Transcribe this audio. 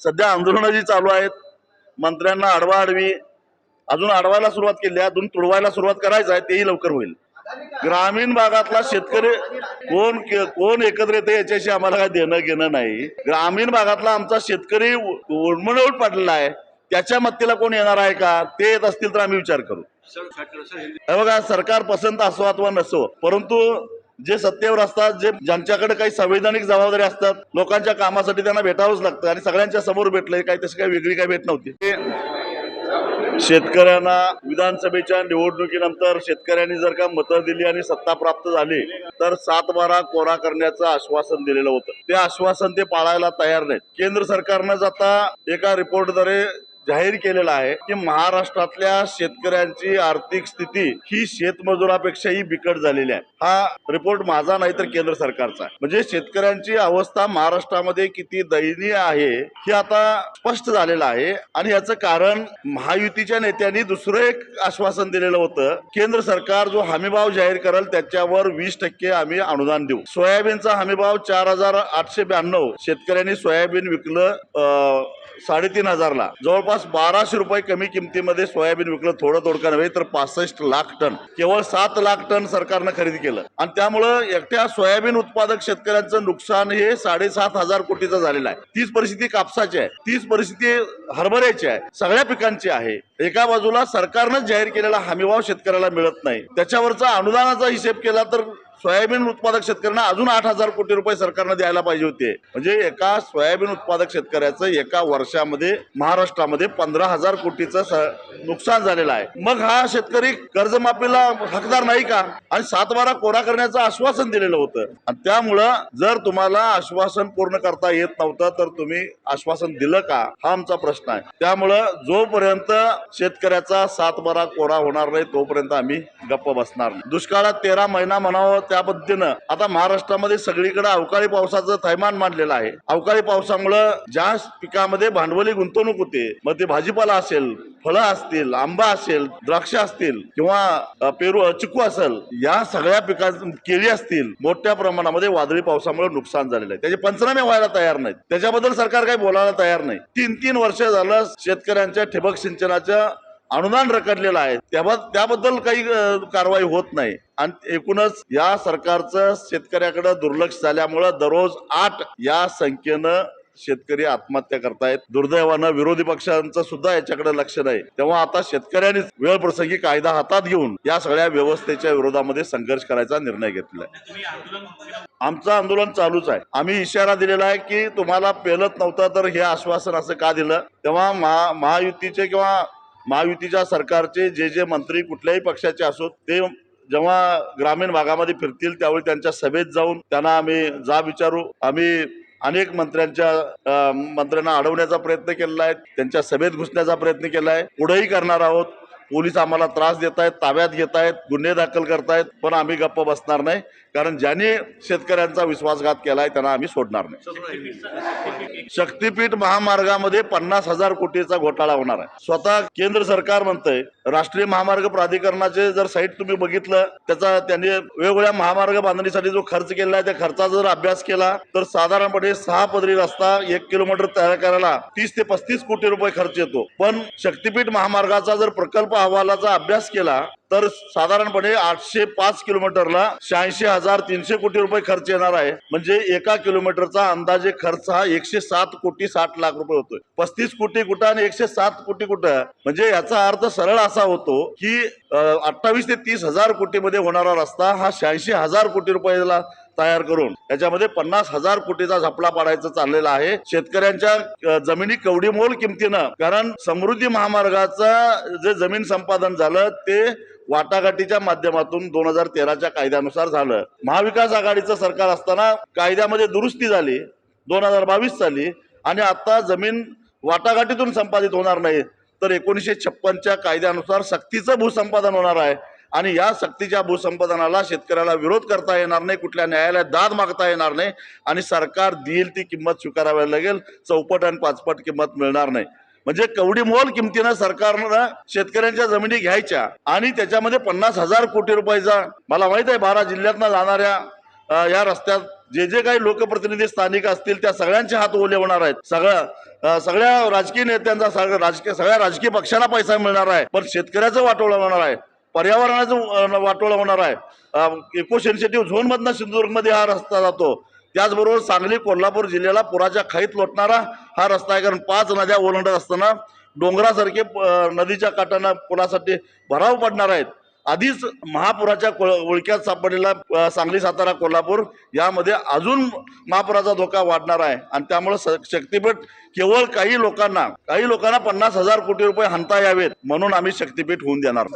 सध्या आंदोलनं जी चालू आहेत मंत्र्यांना आडवा आडवी अजून आडवायला सुरुवात केली आहे अजून तुडवायला सुरुवात करायचं आहे तेही लवकर होईल. ग्रामीण भागातला शेतकरी कोण कोण एकत्र येते याच्याशी आम्हाला काय देणं घेणं नाही. ग्रामीण भागातला आमचा शेतकरी उडमणूट पडलेला आहे त्याच्या मत्तीला कोण येणार आहे का ते येत असतील तर आम्ही विचार करू. बघा सरकार पसंत असो अथवा नसो परंतु जे सत्तेवर असतात जे ज्यांच्याकडे काही संवैधानिक जबाबदारी असतात लोकांच्या कामासाठी त्यांना भेटावंच लागतं आणि सगळ्यांच्या समोर भेटलं काही तशी काही वेगळी काही भेट नव्हती. शेतकऱ्यांना विधानसभेच्या निवडणुकीनंतर शेतकऱ्यांनी जर का मतं दिली आणि सत्ता प्राप्त झाली तर सात बारा कोरा करण्याचं आश्वासन दिलेलं होतं. ते आश्वासन ते पाळायला तयार नाहीत. केंद्र सरकारनं आता एका रिपोर्टद्वारे जाहीर केलेला आहे की महाराष्ट्रातल्या शेतकऱ्यांची आर्थिक स्थिती ही शेतमजुरापेक्षाही बिकट झालेली आहे. हा रिपोर्ट माझा नाही तर केंद्र सरकारचा म्हणजे शेतकऱ्यांची अवस्था महाराष्ट्रामध्ये किती दयनीय आहे हे आता स्पष्ट झालेलं आहे. आणि याचं कारण महायुतीच्या नेत्यांनी दुसरं एक आश्वासन दिलेलं होतं. केंद्र सरकार जो हमीभाव जाहीर करेल त्याच्यावर वीस टक्के आम्ही अनुदान देऊ. सोयाबीनचा हमीभाव चार हजार आठशे ब्याण्णव. शेतकऱ्यांनी सोयाबीन विकलं अं, साडेतीन हजारला. जवळपास बाराशे रुपये कमी किमतीमध्ये सोयाबीन विकलं थोडं थोडकं नव्हे तर पासष्ट लाख टन. केवळ सात लाख टन सरकारनं खरेदी केलं. आणि त्यामुळं एकट्या सोयाबीन उत्पादक शेतकऱ्यांचं नुकसान हे साडेसात हजार कोटीचं झालेलं आहे. तीच परिस्थिती कापसाची आहे. तीच परिस्थिती हरभऱ्याची आहे. सगळ्या पिकांची आहे. एका बाजूला सरकारनं जाहीर केलेला हमीभाव शेतकऱ्याला मिळत नाही. त्याच्यावरचा अनुदानाचा हिशेब केला तर सोयाबीन उत्पादक शेतकऱ्यांना अजून आठ हजार कोटी रुपये सरकारनं द्यायला पाहिजे होते. म्हणजे एका सोयाबीन उत्पादक शेतकऱ्याचं एका वर्षामध्ये महाराष्ट्रामध्ये पंधरा हजार कोटीचं स- नुकसान झालेलं आहे. मग हा शेतकरी कर्जमाफीला हकदार नाही का? आणि सात बारा कोरा करण्याचं आश्वासन दिलेलं होतं. आणि त्यामुळं जर तुम्हाला आश्वासन पूर्ण करता येत नव्हतं तर तुम्ही आश्वासन दिलं का? हा आमचा प्रश्न आहे. त्यामुळं जोपर्यंत शेतकऱ्याचा सात बारा कोरा होणार नाही तोपर्यंत आम्ही गप्प बसणार नाही. दुष्काळात तेरा महिना म्हणावं त्या पद्धतीनं. आता महाराष्ट्रामध्ये सगळीकडे अवकाळी पावसाचं थैमान मांडलेलं आहे. अवकाळी पावसामुळं ज्या पिकामध्ये भांडवली गुंतवणूक होते मग ते भाजीपाला असेल फळं असतील आंबा असेल द्राक्ष असतील किंवा पेरू चिकू असेल या सगळ्या पिकांचं केळी असतील मोठ्या प्रमाणामध्ये वादळी पावसामुळे नुकसान झालेलं आहे. त्याचे पंचनामे व्हायला तयार नाहीत. त्याच्याबद्दल सरकार काही बोलायला तयार नाही. तीन तीन वर्ष झालं शेतकऱ्यांच्या ठिबक सिंचनाच्या अनुदान रखडलेलं आहे. त्याबद्दल त्याबद्दल काही कारवाई होत नाही. आणि एकूणच या सरकारचं शेतकऱ्याकडे दुर्लक्ष झाल्यामुळं दररोज आठ या संख्येनं शेतकरी आत्महत्या करतायत. दुर्दैवानं विरोधी पक्षांचं सुद्धा याच्याकडे लक्ष नाही. तेव्हा आता शेतकऱ्यांनीच वेळ प्रसंगी कायदा हातात घेऊन या सगळ्या व्यवस्थेच्या विरोधामध्ये संघर्ष करायचा निर्णय घेतलाय. आमचं आंदोलन चालूच आहे. आम्ही इशारा दिलेला आहे की तुम्हाला पेलत नव्हतं तर हे आश्वासन असं का दिलं? तेव्हा महा महायुतीचे किंवा महायुतीच्या सरकारचे जे जे मंत्री कुठल्याही पक्षाचे असोत ते जेव्हा ग्रामीण भागामध्ये फिरतील त्यावेळी त्यांच्या सभेत जाऊन त्यांना आम्ही जा विचारू. आम्ही अनेक मंत्र्यांच्या मंत्र्यांना अडवण्याचा प्रयत्न केलेला आहे. त्यांच्या सभेत घुसण्याचा प्रयत्न केला आहे. पुढेही करणार आहोत. पोलीस आम्हाला त्रास देत आहेत ताब्यात घेत आहेत गुन्हे दाखल करतायत पण आम्ही गप्प बसणार नाही. कारण ज्याने शेतकऱ्यांचा विश्वासघात केलाय त्यांना आम्ही सोडणार नाही. शक्तीपीठ महामार्गामध्ये पन्नास हजार कोटीचा घोटाळा होणार आहे. स्वतः केंद्र सरकार म्हणतंय राष्ट्रीय महामार्ग प्राधिकरणाचे जर साईट तुम्ही बघितलं त्याचा त्यांनी वेगवेगळ्या महामार्ग बांधणीसाठी जो खर्च केला आहे त्या खर्चाचा जर अभ्यास केला तर साधारणपणे सहा पदरी रस्ता एक किलोमीटर तयार करायला तीस ते पस्तीस कोटी रुपये खर्च येतो. पण शक्तीपीठ महामार्गाचा जर प्रकल्प अहवालाचा अभ्यास केला तर साधारणपणे आठशे पाच किलोमीटरला शहाऐंशी हजार तीनशे कोटी रुपये खर्च येणार आहे. म्हणजे एका किलोमीटरचा अंदाजे खर्च हा एकशे सात कोटी साठ लाख रुपये होतोय. पस्तीस कोटी कुठं आणि एकशे सात कोटी कुठं? म्हणजे याचा अर्थ सरळ असा होतो की अठ्ठावीस ते तीस हजार कोटीमध्ये होणारा रस्ता हा शहाऐंशी हजार कोटी रुपयाला तयार करून याच्यामध्ये पन्नास हजार कोटीचा झपला पाडायचा चाललेला आहे. शेतकऱ्यांच्या जमिनी कवडीमोल किमतीनं? कारण समृद्धी महामार्गाचं जे जमीन संपादन झालं ते वाटाघाटीच्या माध्यमातून दोन हजार तेराच्या कायद्यानुसार झालं. महाविकास आघाडीचं सरकार असताना कायद्यामध्ये दुरुस्ती झाली दोन हजार बावीस साली आणि आता जमीन वाटाघाटीतून संपादित होणार नाही तर एकोणीसशे छप्पनच्या कायद्यानुसार सक्तीचं भूसंपादन होणार आहे. आणि या सक्तीच्या भूसंपादनाला शेतकऱ्याला विरोध करता येणार नाही कुठल्या न्यायालयात दाद मागता येणार नाही आणि सरकार देईल ती किंमत स्वीकारावी लागेल चौपट आणि पाचपट किंमत मिळणार नाही. म्हणजे कवडी मोल किमतीनं सरकारनं शेतकऱ्यांच्या जमिनी घ्यायच्या आणि त्याच्यामध्ये पन्नास हजार कोटी रुपयाचा मला माहीत आहे बारा जिल्ह्यातनं जाणाऱ्या या रस्त्यात जे जे काही लोकप्रतिनिधी स्थानिक असतील त्या सगळ्यांचे हात ओले होणार आहेत. सगळ्या सगळ्या राजकीय नेत्यांचा राजकीय सगळ्या राजकीय पक्षांना पैसा मिळणार आहे पण शेतकऱ्याचं वाटोळं होणार आहे पर्यावरणाचं वाटोळं होणार आहे. इको सेन्सिटिव्ह झोन मधनं सिंधुदुर्गमध्ये हा रस्ता जातो. त्याचबरोबर सांगली कोल्हापूर जिल्ह्याला पुराच्या खाईत लोटणारा हा रस्ता आहे. कारण पाच नद्या ओलांडत असताना डोंगरासारखे नदीच्या काठानं पुलासाठी भराव पडणार आहेत. आधीच महापुराच्या ओळख्यात सापडलेला सांगली सातारा कोल्हापूर यामध्ये अजून महापुराचा धोका वाढणार आहे. आणि त्यामुळे शक्तीपीठ केवळ काही लोकांना काही लोकांना पन्नास हजार कोटी रुपये हंता यावेत म्हणून आम्ही शक्तीपीठ होऊन देणार